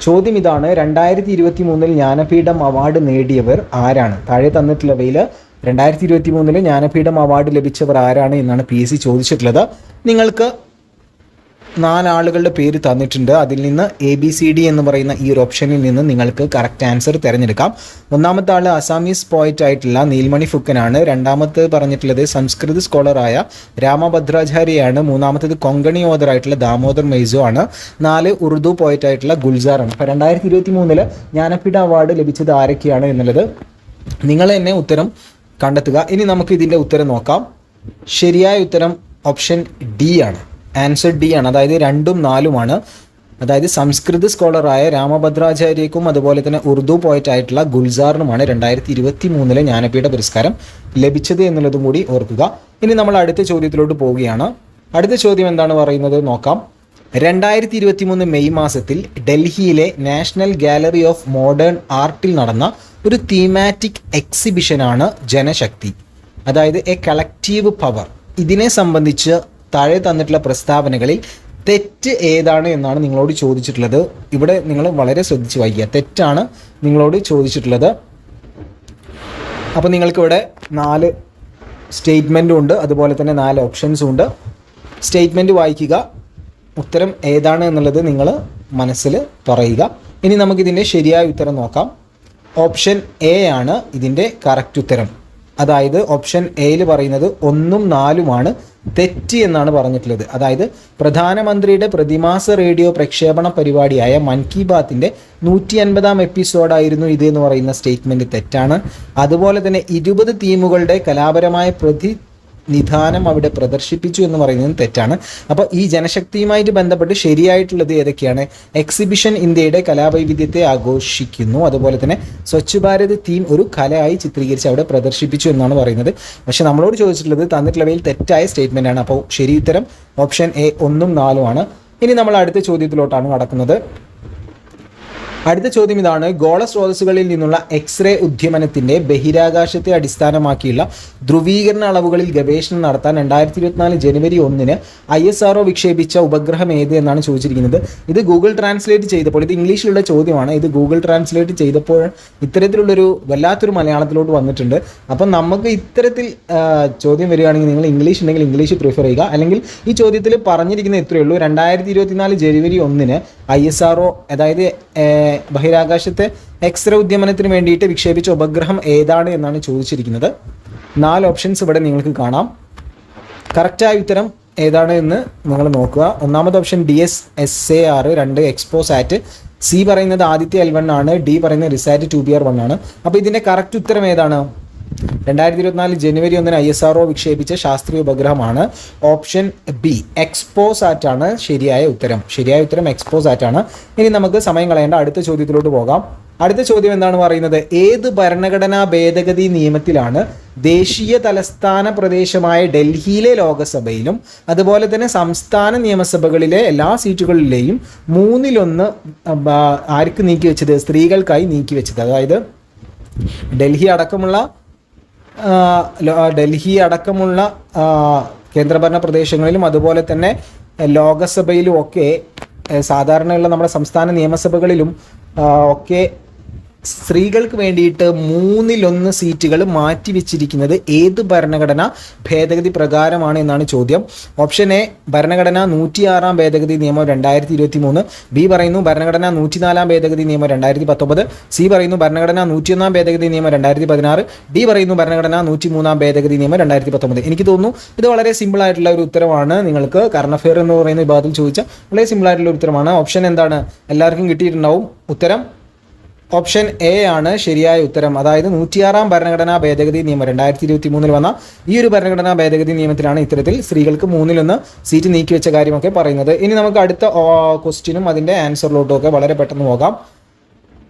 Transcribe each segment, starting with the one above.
ചോദ്യം ഇതാണ്. രണ്ടായിരത്തി ഇരുപത്തി മൂന്നിൽ ജ്ഞാനപീഠം അവാർഡ് നേടിയവർ ആരാണ്? താഴെ തന്നിട്ടുള്ളവയിൽ രണ്ടായിരത്തി ഇരുപത്തി മൂന്നിൽ ജ്ഞാനപീഠം അവാർഡ് ലഭിച്ചവർ ആരാണ് എന്നാണ് പി എസ് സി ചോദിച്ചിട്ടുള്ളത്. നിങ്ങൾക്ക് നാലാളുകളുടെ പേര് തന്നിട്ടുണ്ട്. അതിൽ നിന്ന് എ ബി സി ഡി എന്ന് പറയുന്ന ഈ ഒരു ഓപ്ഷനിൽ നിന്ന് നിങ്ങൾക്ക് കറക്റ്റ് ആൻസർ തിരഞ്ഞെടുക്കാം. ഒന്നാമത്തെ ആൾ അസാമീസ് പോയിറ്റ് ആയിട്ടുള്ള നീൽമണി ഫുക്കനാണ്. രണ്ടാമത്തെ പറഞ്ഞിട്ടുള്ളത് സംസ്കൃത സ്കോളറായ രാമഭദ്രാചാര്യയാണ്. മൂന്നാമത്തേത് കൊങ്കണി ഓദർ ആയിട്ടുള്ള ദാമോദർ മൈസോ ആണ്. നാല് ഉറുദു പോയിറ്റ് ആയിട്ടുള്ള ഗുൽസാറാണ് അപ്പോൾ രണ്ടായിരത്തി ഇരുപത്തി മൂന്നിൽ ജ്ഞാനപീഠ അവാർഡ് ലഭിച്ചത് ആരൊക്കെയാണ് എന്നുള്ളത് നിങ്ങൾ തന്നെ ഉത്തരം കണ്ടെത്തുക. ഇനി നമുക്ക് ഇതിന്റെ ഉത്തരം നോക്കാം. ശരിയായ ഉത്തരം ഓപ്ഷൻ ഡി ആണ്. ആൻസർ ഡി ആണ്. അതായത് രണ്ടും നാലുമാണ്. അതായത് സംസ്കൃത സ്കോളറായ രാമഭദ്രാചാര്യക്കും അതുപോലെ തന്നെ ഉറുദു പോയറ്റ് ആയിട്ടുള്ള ഗുൽസാറിനുമാണ് രണ്ടായിരത്തി ഇരുപത്തി മൂന്നിലെ ജ്ഞാനപീഠ പുരസ്കാരം ലഭിച്ചത് എന്നുള്ളതും കൂടി ഓർക്കുക. ഇനി നമ്മൾ അടുത്ത ചോദ്യത്തിലോട്ട് പോവുകയാണ്. അടുത്ത ചോദ്യം എന്താണ് പറയുന്നത്? നോക്കാം. രണ്ടായിരത്തി ഇരുപത്തി മൂന്ന് മെയ് മാസത്തിൽ ഡൽഹിയിലെ നാഷണൽ ഗാലറി ഓഫ് മോഡേൺ ആർട്ടിൽ നടന്ന ഒരു തീമാറ്റിക് എക്സിബിഷനാണ് ജനശക്തി. അതായത് എ കളക്റ്റീവ് പവർ. ഇതിനെ സംബന്ധിച്ച് താഴെ തന്നിട്ടുള്ള പ്രസ്താവനകളിൽ തെറ്റ് ഏതാണ് എന്നാണ് നിങ്ങളോട് ചോദിച്ചിട്ടുള്ളത്. ഇവിടെ നിങ്ങൾ വളരെ ശ്രദ്ധിച്ച് വായിക്കുക. തെറ്റാണ് നിങ്ങളോട് ചോദിച്ചിട്ടുള്ളത്. അപ്പോൾ നിങ്ങൾക്കിവിടെ നാല് സ്റ്റേറ്റ്മെന്റും ഉണ്ട്. അതുപോലെ തന്നെ നാല് ഓപ്ഷൻസും ഉണ്ട്. സ്റ്റേറ്റ്മെന്റ് വായിക്കുക. ഉത്തരം ഏതാണ് എന്നുള്ളത് നിങ്ങൾ മനസ്സിൽ പറയുക. ഇനി നമുക്കിതിന്റെ ശരിയായ ഉത്തരം നോക്കാം. ഓപ്ഷൻ എ ആണ് ഇതിന്റെ കറക്റ്റ് ഉത്തരം. അതായത് ഓപ്ഷൻ എയിൽ പറയുന്നത് ഒന്നും നാലുമാണ് തെറ്റ് എന്നാണ് പറഞ്ഞിട്ടുള്ളത്. അതായത് പ്രധാനമന്ത്രിയുടെ പ്രതിമാസ റേഡിയോ പ്രക്ഷേപണ പരിപാടിയായ മൻ കി ബാത്തിന്റെ നൂറ്റി അൻപതാം എപ്പിസോഡായിരുന്നു ഇത് എന്ന് പറയുന്ന സ്റ്റേറ്റ്മെന്റ് തെറ്റാണ്. അതുപോലെ തന്നെ ഇരുപത് തീമുകളുടെ കലാപരമായ പ്രതി നിധാനം അവിടെ പ്രദർശിപ്പിച്ചു എന്ന് പറയുന്നത് തെറ്റാണ്. അപ്പോൾ ഈ ജനശക്തിയുമായിട്ട് ബന്ധപ്പെട്ട് ശരിയായിട്ടുള്ളത് ഏതൊക്കെയാണ്? എക്സിബിഷൻ ഇന്ത്യയുടെ കലാവൈവിധ്യത്തെ ആഘോഷിക്കുന്നു. അതുപോലെ തന്നെ സ്വച്ഛ് ഭാരത് തീം ഒരു കലയായി ചിത്രീകരിച്ച് അവിടെ പ്രദർശിപ്പിച്ചു എന്നാണ് പറയുന്നത്. പക്ഷേ നമ്മളോട് ചോദിച്ചിട്ടുള്ളത് തന്നിട്ടുള്ളവയിൽ തെറ്റായ സ്റ്റേറ്റ്മെന്റ് ആണ്. അപ്പോൾ ശരി ഉത്തരം ഓപ്ഷൻ എ ഒന്നും നാലുമാണ് ഇനി നമ്മൾ അടുത്ത ചോദ്യത്തിലോട്ടാണ് കടക്കുന്നത്. അടുത്ത ചോദ്യം ഇതാണ്. ഗോള സ്രോതസ്സുകളിൽ നിന്നുള്ള എക്സ്റേ ഉദ്യമനത്തിന്റെ ബഹിരാകാശത്തെ അടിസ്ഥാനമാക്കിയുള്ള ധ്രുവീകരണ അളവുകളിൽ ഗവേഷണം നടത്താൻ രണ്ടായിരത്തി ഇരുപത്തിനാല് ജനുവരി ഒന്നിന് ഐ എസ് ആർഒ വിക്ഷേപിച്ച ഉപഗ്രഹം ഏത് എന്നാണ് ചോദിച്ചിരിക്കുന്നത്. ഇത് ഗൂഗിൾ ട്രാൻസ്ലേറ്റ് ചെയ്തപ്പോൾ ഇത് ഇംഗ്ലീഷിലുള്ള ചോദ്യമാണ്. ഇത് ഗൂഗിൾ ട്രാൻസ്ലേറ്റ് ചെയ്തപ്പോൾ ഇത്തരത്തിലുള്ളൊരു വല്ലാത്തൊരു മലയാളത്തിലോട്ട് വന്നിട്ടുണ്ട്. അപ്പം നമുക്ക് ഇത്തരത്തിൽ ചോദ്യം വരികയാണെങ്കിൽ നിങ്ങൾ ഇംഗ്ലീഷ് ഉണ്ടെങ്കിൽ ഇംഗ്ലീഷ് പ്രിഫർ ചെയ്യുക. അല്ലെങ്കിൽ ഈ ചോദ്യത്തിൽ പറഞ്ഞിരിക്കുന്ന ഇത്രയേ ഉള്ളൂ. രണ്ടായിരത്തി ഇരുപത്തിനാല് ജനുവരി ഒന്നിന് ഐ എസ് ആർ ഒ അതായത് ബഹിരാകാശത്തെ എക്സ്റേ ഉദ്യമനത്തിന് വേണ്ടിയിട്ട് വിക്ഷേപിച്ച ഉപഗ്രഹം ഏതാണ് എന്നാണ് ചോദിച്ചിരിക്കുന്നത്. നാല് ഓപ്ഷൻസ് ഇവിടെ നിങ്ങൾക്ക് കാണാം. കറക്റ്റായ ഉത്തരം ഏതാണ് എന്ന് നിങ്ങൾ നോക്കുക. ഒന്നാമത്തെ option D S S A R രണ്ട് എക്സ്പോസാറ്റ് സി പറയുന്നത് ആദിത്യ എൽ വൺ ആണ് ഡി പറയുന്നത് RISAT two B R one ആണ്. അപ്പോൾ ഇതിന്റെ കറക്റ്റ് ഉത്തരം ഏതാണ്? രണ്ടായിരത്തി ഇരുപത്തിനാല് ജനുവരി ഒന്നിന് ഐ എസ് ആർ വിക്ഷേപിച്ച ശാസ്ത്രീയ ഉപഗ്രഹമാണ് ഓപ്ഷൻ ബി. എക്സ്പോസ് സാറ്റ് ആണ് ശരിയായ ഉത്തരം. ശരിയായ ഉത്തരം എക്സ്പോസ് സാറ്റ് ആണ് ഇനി നമുക്ക് സമയം കളയേണ്ട അടുത്ത ചോദ്യത്തിലോട്ട് പോകാം. അടുത്ത ചോദ്യം എന്താണ് പറയുന്നത്? ഏത് ഭരണഘടനാ ഭേദഗതി നിയമത്തിലാണ് ദേശീയ തലസ്ഥാന പ്രദേശമായ ഡൽഹിയിലെ ലോകസഭയിലും അതുപോലെ തന്നെ സംസ്ഥാന നിയമസഭകളിലെ എല്ലാ സീറ്റുകളിലെയും മൂന്നിലൊന്ന് ആർക്ക് നീക്കി വെച്ചത് സ്ത്രീകൾക്കായി നീക്കി വെച്ചത് അതായത് ഡൽഹി അടക്കമുള്ള ഡൽഹി അടക്കമുള്ള കേന്ദ്രഭരണ പ്രദേശങ്ങളിലും അതുപോലെ തന്നെ ലോകസഭയിലും ഒക്കെ സാധാരണയുള്ള നമ്മുടെ സംസ്ഥാന നിയമസഭകളിലും ഒക്കെ സ്ത്രീകൾക്ക് വേണ്ടിയിട്ട് മൂന്നിലൊന്ന് സീറ്റുകൾ മാറ്റിവെച്ചിരിക്കുന്നത് ഏത് ഭരണഘടന ഭേദഗതി പ്രകാരമാണ് എന്നാണ് ചോദ്യം. ഓപ്ഷൻ എ ഭരണഘടന നൂറ്റിയാറാം ഭേദഗതി നിയമം രണ്ടായിരത്തി ഇരുപത്തി മൂന്ന് ബി പറയുന്നു ഭരണഘടന നൂറ്റിനാലാം ഭേദഗതി നിയമം രണ്ടായിരത്തി പത്തൊമ്പത് സി പറയുന്നു ഭരണഘടന നൂറ്റിയൊന്നാം ഭേദഗതി നിയമം രണ്ടായിരത്തി പതിനാറ് ഡി പറയുന്നു ഭരണഘടന നൂറ്റിമൂന്നാം ഭേദഗതി നിയമം രണ്ടായിരത്തി പത്തൊമ്പത് എനിക്ക് തോന്നുന്നു ഇത് വളരെ സിമ്പിൾ ആയിട്ടുള്ള ഒരു ഉത്തരമാണ് നിങ്ങൾക്ക്. കറണ്ട് അഫെയർ എന്ന് പറയുന്ന വിഭാഗത്തിൽ ചോദിച്ച വളരെ സിമ്പിൾ ആയിട്ടുള്ള ഉത്തരമാണ്. ഓപ്ഷൻ എന്താണ്? എല്ലാവർക്കും കിട്ടിയിട്ടുണ്ടാവും. ഉത്തരം ഓപ്ഷൻ എ ആണ് ശരിയായ ഉത്തരം. അതായത് നൂറ്റിയാറാം ഭരണഘടനാ ഭേദഗതി നിയമം. രണ്ടായിരത്തി ഇരുപത്തി മൂന്നിൽ വന്ന ഈ ഒരു ഭരണഘടനാ ഭേദഗതി നിയമത്തിലാണ് ഇത്തരത്തിൽ സ്ത്രീകൾക്ക് മൂന്നിലൊന്ന് സീറ്റ് നീക്കിവെച്ച കാര്യമൊക്കെ പറയുന്നത്. ഇനി നമുക്ക് അടുത്ത ക്വസ്റ്റിനും അതിന്റെ ആൻസറിലോട്ടും ഒക്കെ വളരെ പെട്ടെന്ന് പോകാം.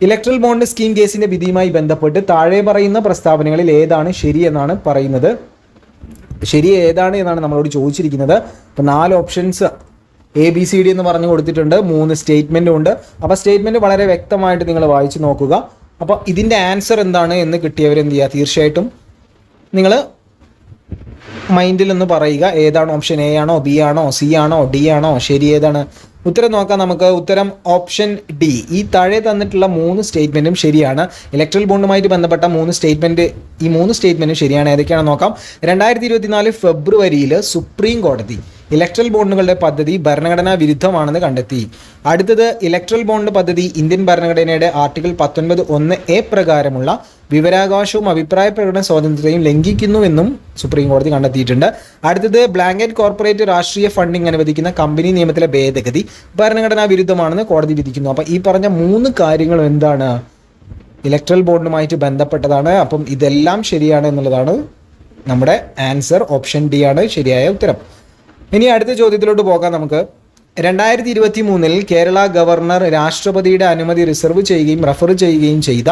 ഇലക്ട്രൽ ബോണ്ട് സ്കീം കേസിന്റെ വിധിയുമായി ബന്ധപ്പെട്ട് താഴെ പറയുന്ന പ്രസ്താവനകളിൽ ഏതാണ് ശരിയെന്നാണ് പറയുന്നത്. ശരി ഏതാണ് എന്നാണ് നമ്മളോട് ചോദിച്ചിരിക്കുന്നത്. അപ്പോൾ നാല് options A B C D എന്ന് പറഞ്ഞു കൊടുത്തിട്ടുണ്ട്. മൂന്ന് സ്റ്റേറ്റ്മെന്റും ഉണ്ട്. അപ്പോൾ സ്റ്റേറ്റ്മെന്റ് വളരെ വ്യക്തമായിട്ട് നിങ്ങൾ വായിച്ചു നോക്കുക. അപ്പോൾ ഇതിന്റെ ആൻസർ എന്താണ് എന്ന് കിട്ടിയവർ എന്ത് ചെയ്യുക തീർച്ചയായിട്ടും നിങ്ങൾ മൈൻഡിൽ ഒന്ന് പറയുക. ഏതാണ് ഓപ്ഷൻ എ ആണോ ബി ആണോ സി ആണോ ഡി ആണോ ശരി ഏതാണ്? ഉത്തരം നോക്കാം നമുക്ക്. ഉത്തരം ഓപ്ഷൻ ഡി ഈ താഴെ തന്നിട്ടുള്ള മൂന്ന് സ്റ്റേറ്റ്മെന്റും ശരിയാണ്. ഇലക്ട്രൽ ബോണ്ടുമായിട്ട് ബന്ധപ്പെട്ട മൂന്ന് സ്റ്റേറ്റ്മെന്റ് ഈ മൂന്ന് സ്റ്റേറ്റ്മെന്റും ശരിയാണ്. ഏതൊക്കെയാണെന്ന് നോക്കാം. രണ്ടായിരത്തി ഫെബ്രുവരിയിൽ സുപ്രീം കോടതി ഇലക്ട്രൽ ബോണ്ടുകളുടെ പദ്ധതി ഭരണഘടനാ വിരുദ്ധമാണെന്ന് കണ്ടെത്തി. അടുത്തത് ഇലക്ട്രൽ ബോണ്ട് പദ്ധതി ഇന്ത്യൻ ഭരണഘടനയുടെ ആർട്ടിക്കിൾ പത്തൊൻപത് ഒന്ന് എ പ്രകാരമുള്ള വിവരാവകാശവും അഭിപ്രായ പ്രകടന സ്വാതന്ത്ര്യവും ലംഘിക്കുന്നുവെന്നും സുപ്രീം കോടതി കണ്ടെത്തിയിട്ടുണ്ട്. അടുത്തത് ബ്ലാങ്കറ്റ് കോർപ്പറേറ്റ് രാഷ്ട്രീയ ഫണ്ടിംഗ് അനുവദിക്കുന്ന കമ്പനി നിയമത്തിലെ ഭേദഗതി ഭരണഘടനാ വിരുദ്ധമാണെന്ന് കോടതി വിധിക്കുന്നു. അപ്പോൾ ഈ പറഞ്ഞ മൂന്ന് കാര്യങ്ങൾ എന്താണ്? ഇലക്ട്രൽ ബോർഡുമായിട്ട് ബന്ധപ്പെട്ടതാണ്. അപ്പം ഇതെല്ലാം ശരിയാണ് എന്നുള്ളതാണ് നമ്മുടെ ആൻസർ. ഓപ്ഷൻ ഡി ആണ് ശരിയായ ഉത്തരം. ഇനി അടുത്ത ചോദ്യത്തിലോട്ട് പോകാം നമുക്ക്. രണ്ടായിരത്തി ഇരുപത്തി മൂന്നിൽ കേരള ഗവർണർ രാഷ്ട്രപതിയുടെ അനുമതി റിസർവ് ചെയ്യുകയും റഫർ ചെയ്യുകയും ചെയ്ത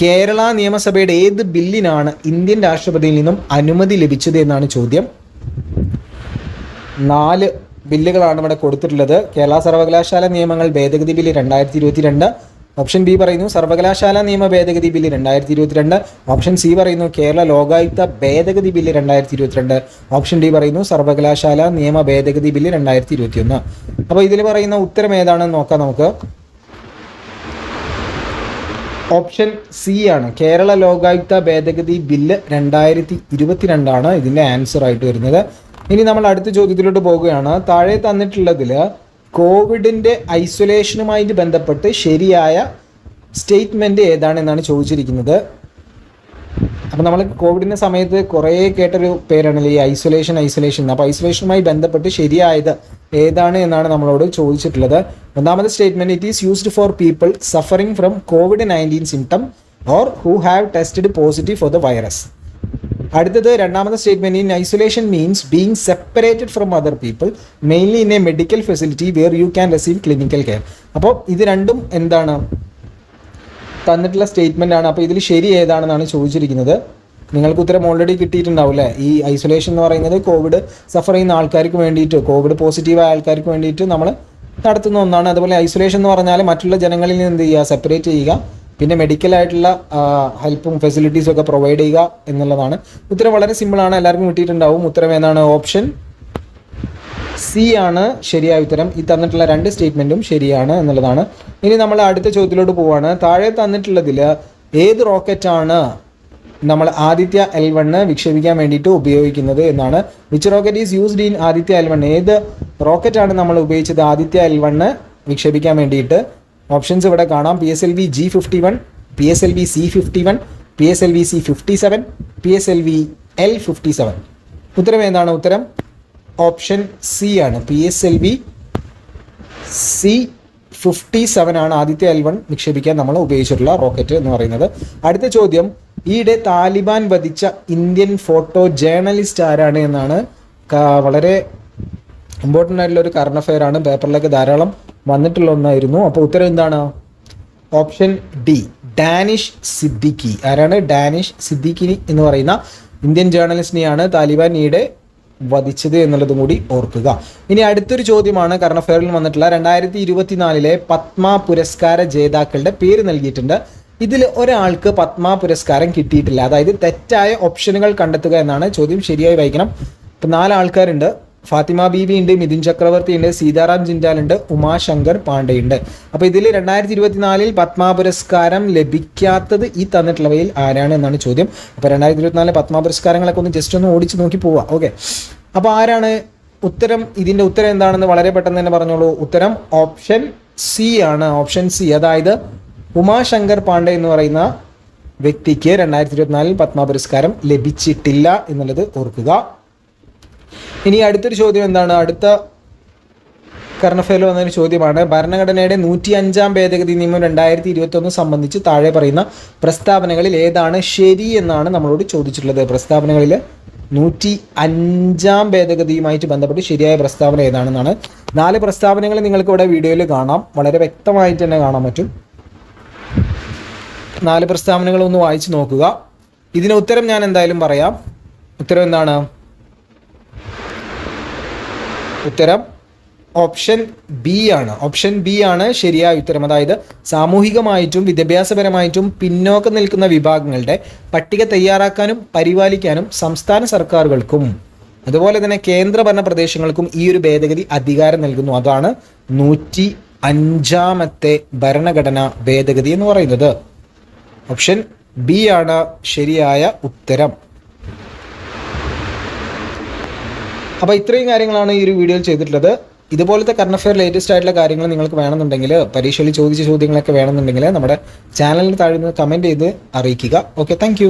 കേരള നിയമസഭയുടെ ഏത് ബില്ലിനാണ് ഇന്ത്യൻ രാഷ്ട്രപതിയിൽ നിന്നും അനുമതി ലഭിച്ചത് എന്നാണ് ചോദ്യം. നാല് ബില്ലുകളാണ് ഇവിടെ കൊടുത്തിട്ടുള്ളത്. കേരള സർവകലാശാല നിയമങ്ങൾ ഭേദഗതി ബില്ല് രണ്ടായിരത്തി ഇരുപത്തി രണ്ട് ഓപ്ഷൻ ബി പറയുന്നു സർവകലാശാല നിയമ ഭേദഗതി ബില്ല് രണ്ടായിരത്തി ഇരുപത്തിരണ്ട് ഓപ്ഷൻ സി പറയുന്നു കേരള ലോകായുക്ത ഭേദഗതി ബില്ല് രണ്ടായിരത്തി ഇരുപത്തിരണ്ട് ഓപ്ഷൻ ഡി പറയുന്നു സർവകലാശാല നിയമ ഭേദഗതി ബില്ല് രണ്ടായിരത്തി ഇരുപത്തിയൊന്ന് അപ്പോൾ ഇതിൽ പറയുന്ന ഉത്തരം ഏതാണെന്ന് നോക്കാം നമുക്ക്. ഓപ്ഷൻ സി ആണ് കേരള ലോകായുക്ത ഭേദഗതി ബില്ല് രണ്ടായിരത്തി ഇരുപത്തിരണ്ടാണ് ഇതിന്റെ ആൻസർ ആയിട്ട് വരുന്നത്. ഇനി നമ്മൾ അടുത്ത ചോദ്യത്തിലോട്ട് പോവുകയാണ്. താഴെ തന്നിട്ടുള്ളതിൽ കോവിഡിന്റെ ഐസൊലേഷനുമായി ബന്ധപ്പെട്ട് ശരിയായ സ്റ്റേറ്റ്മെന്റ് ഏതാണെന്നാണ് ചോദിച്ചിരിക്കുന്നത്. അപ്പം നമ്മൾ കോവിഡിന്റെ സമയത്ത് കുറേ കേട്ടൊരു പേരാണല്ലോ ഈ ഐസൊലേഷൻ ഐസൊലേഷൻ. അപ്പോൾ ഐസൊലേഷനുമായി ബന്ധപ്പെട്ട് ശരിയായത് ഏതാണ് എന്നാണ് നമ്മളോട് ചോദിച്ചിട്ടുള്ളത്. ഒന്നാമത്തെ statement it is used for people suffering from covid nineteen symptom or who have tested positive for the virus അടുത്തത് രണ്ടാമത്തെ statement in isolation means being separated from other people mainly in a medical facility where you can receive clinical care അപ്പോൾ ഇത് രണ്ടും എന്താണ്? തന്നിട്ടുള്ള statement ആണ്. അപ്പോൾ ഇതിൽ ശരി ഏതാണെന്നാണ് ചോദിച്ചിരിക്കുന്നത്. നിങ്ങൾക്ക് ഉത്തരം ഓൾറെഡി കിട്ടിയിട്ടുണ്ടാവും അല്ലേ? ഈ ഐസൊലേഷൻ എന്ന് പറയുന്നത് കോവിഡ് സഫർ ചെയ്യുന്ന ആൾക്കാർക്ക് വേണ്ടിയിട്ട് കോവിഡ് പോസിറ്റീവായ ആൾക്കാർക്ക് വേണ്ടിയിട്ട് നമ്മൾ നടത്തുന്ന ഒന്നാണ്. അതുപോലെ ഐസൊലേഷൻ എന്ന് പറഞ്ഞാൽ മറ്റുള്ള ജനങ്ങളിൽ നിന്ന് എന്ത് ചെയ്യുക? സെപ്പറേറ്റ് ചെയ്യുക. പിന്നെ മെഡിക്കൽ ആയിട്ടുള്ള ഹെൽപ്പും ഫെസിലിറ്റീസും ഒക്കെ പ്രൊവൈഡ് ചെയ്യുക എന്നുള്ളതാണ്. ഉത്തരം വളരെ സിമ്പിളാണ് എല്ലാവർക്കും കിട്ടിയിട്ടുണ്ടാവും. ഉത്തരം ഏതാണ്? ഓപ്ഷൻ സി ആണ് ശരിയായ ഉത്തരം. ഈ തന്നിട്ടുള്ള രണ്ട് സ്റ്റേറ്റ്മെന്റും ശരിയാണ് എന്നുള്ളതാണ്. ഇനി നമ്മൾ അടുത്ത ചോദ്യത്തിലോട്ട് പോവാണ്. താഴെ തന്നിട്ടുള്ളതിൽ ഏത് റോക്കറ്റാണ് നമ്മൾ ആദിത്യ എൽ വണ്ണ് വിക്ഷേപിക്കാൻ വേണ്ടിയിട്ട് ഉപയോഗിക്കുന്നത് എന്നാണ്. Which rocket is used in Aditya L one ഏത് റോക്കറ്റാണ് നമ്മൾ ഉപയോഗിച്ചത് ആദിത്യ എൽ വണ്ണ് വിക്ഷേപിക്കാൻ വേണ്ടിയിട്ട്? ഓപ്ഷൻസ് ഇവിടെ കാണാം. P S L V G fifty one P S L V C fifty one P S L V C fifty seven P S L V L fifty seven ഉത്തരം എന്താണ് ഉത്തരം? Option C ആണ്. P S L V C fifty seven ആണ് ആദ്യത്തെ L one നിക്ഷേപിക്കാൻ നമ്മൾ ഉപയോഗിച്ചിട്ടുള്ള rocket എന്ന് പറയുന്നത്. അടുത്ത ചോദ്യം ഈയിടെ താലിബാൻ വധിച്ച ഇന്ത്യൻ ഫോട്ടോ ജേർണലിസ്റ്റ് ആരാണ് എന്നാണ് വളരെ ഇമ്പോർട്ടന്റ് ആയിട്ടുള്ള ഒരു കറണ്ട് അഫെയർ ആണ്. പേപ്പറിലേക്ക് ധാരാളം വന്നിട്ടുള്ള ഒന്നായിരുന്നു അപ്പോൾ ഉത്തരം എന്താണ്? Option D Danish Siddiqui. ആരാണ്? ഡാനിഷ് സിദ്ദിഖി എന്ന് പറയുന്ന ഇന്ത്യൻ ജേർണലിസ്റ്റിനെയാണ് താലിബാൻ ഈയിടെ വധിച്ചത് എന്നുള്ളതും കൂടി ഓർക്കുക. ഇനി അടുത്തൊരു ചോദ്യമാണ് കാരണം അഫെയറിൽ വന്നിട്ടുള്ള രണ്ടായിരത്തി ഇരുപത്തിനാലിലെ പത്മ പുരസ്കാര ജേതാക്കളുടെ പേര് നൽകിയിട്ടുണ്ട്. ഇതിൽ ഒരാൾക്ക് പത്മ പുരസ്കാരം കിട്ടിയിട്ടില്ല. അതായത് തെറ്റായ ഓപ്ഷനുകൾ കണ്ടെത്തുക എന്നാണ് ചോദ്യം ശരിയായി വായിക്കണം. ഇപ്പം നാല് ആൾക്കാരുണ്ട്. ഫാത്തിമ ബീവി ഉണ്ട് മിഥുൻ ചക്രവർത്തി ഉണ്ട് സീതാറാം ജിൻഡാൽ ഉണ്ട് ഉമാശങ്കർ പാണ്ഡെ ഉണ്ട്. അപ്പോൾ ഇതിൽ രണ്ടായിരത്തി ഇരുപത്തിനാലിൽ പത്മ പുരസ്കാരം ലഭിക്കാത്തത് ഈ തന്നിട്ടുള്ളവയിൽ ആരാണ് എന്നാണ് ചോദ്യം. അപ്പോൾ രണ്ടായിരത്തി ഇരുപത്തിനാലിലെ പത്മ പുരസ്കാരങ്ങളൊക്കെ ഒന്ന് ജസ്റ്റ് ഒന്ന് ഓടിച്ച് നോക്കി പോവാം. ഓക്കെ അപ്പോൾ ആരാണ് ഉത്തരം? ഇതിന്റെ ഉത്തരം എന്താണെന്ന് വളരെ പെട്ടെന്ന് തന്നെ പറഞ്ഞോളൂ. ഉത്തരം ഓപ്ഷൻ സി ആണ്. ഓപ്ഷൻ സി അതായത് ഉമാശങ്കർ പാണ്ഡെ എന്ന് പറയുന്ന വ്യക്തിക്ക് രണ്ടായിരത്തി ഇരുപത്തിനാലിൽ പത്മ പുരസ്കാരം ലഭിച്ചിട്ടില്ല എന്നുള്ളത് ഓർക്കുക. ഇനി അടുത്തൊരു ചോദ്യം എന്താണ്? അടുത്ത കർണഫേൽ വന്നൊരു ചോദ്യമാണ്. ഭരണഘടനയുടെ നൂറ്റി അഞ്ചാം ഭേദഗതി നിയമം രണ്ടായിരത്തി ഇരുപത്തൊന്ന് സംബന്ധിച്ച് താഴെ പറയുന്ന പ്രസ്താവനകളിൽ ഏതാണ് ശരി എന്നാണ് നമ്മളോട് ചോദിച്ചിട്ടുള്ളത്. പ്രസ്താവനകളിൽ നൂറ്റി അഞ്ചാം ഭേദഗതിയുമായിട്ട് ബന്ധപ്പെട്ട് ശരിയായ പ്രസ്താവന ഏതാണെന്നാണ്. നാല് പ്രസ്താവനകൾ നിങ്ങൾക്ക് ഇവിടെ വീഡിയോയിൽ കാണാം. വളരെ വ്യക്തമായിട്ട് തന്നെ കാണാൻ പറ്റും. നാല് പ്രസ്താവനകൾ ഒന്ന് വായിച്ചു നോക്കുക. ഇതിന് ഉത്തരം ഞാൻ എന്തായാലും പറയാം. ഉത്തരം എന്താണ്? ഉത്തരം ഓപ്ഷൻ ബി ആണ്. ഓപ്ഷൻ ബി ആണ് ശരിയായ ഉത്തരം. അതായത് സാമൂഹികമായിട്ടും വിദ്യാഭ്യാസപരമായിട്ടും പിന്നോക്കം നിൽക്കുന്ന വിഭാഗങ്ങളുടെ പട്ടിക തയ്യാറാക്കാനും പരിപാലിക്കാനും സംസ്ഥാന സർക്കാരുകൾക്കും അതുപോലെ തന്നെ കേന്ദ്രഭരണ പ്രദേശങ്ങൾക്കും ഈ ഒരു ഭേദഗതി അധികാരം നൽകുന്നു. അതാണ് നൂറ്റി അഞ്ചാമത്തെ ഭരണഘടന ഭേദഗതി എന്ന് പറയുന്നത്. ഓപ്ഷൻ ബി ആണ് ശരിയായ ഉത്തരം. അപ്പോൾ ഇത്രയും കാര്യങ്ങളാണ് ഈ ഒരു വീഡിയോയിൽ ചെയ്തിട്ടുള്ളത്. ഇതുപോലത്തെ കറണ്ട് അഫെയർ ലേറ്റസ്റ്റ് ആയിട്ടുള്ള കാര്യങ്ങൾ നിങ്ങൾക്ക് വേണമെന്നുണ്ടെങ്കിൽ പരീക്ഷയിൽ ചോദിച്ച ചോദ്യങ്ങളൊക്കെ വേണമെന്നുണ്ടെങ്കിൽ നമ്മുടെ ചാനലിന് താഴെ നിന്ന് കമന്റ് ചെയ്ത് അറിയിക്കുക. Okay thank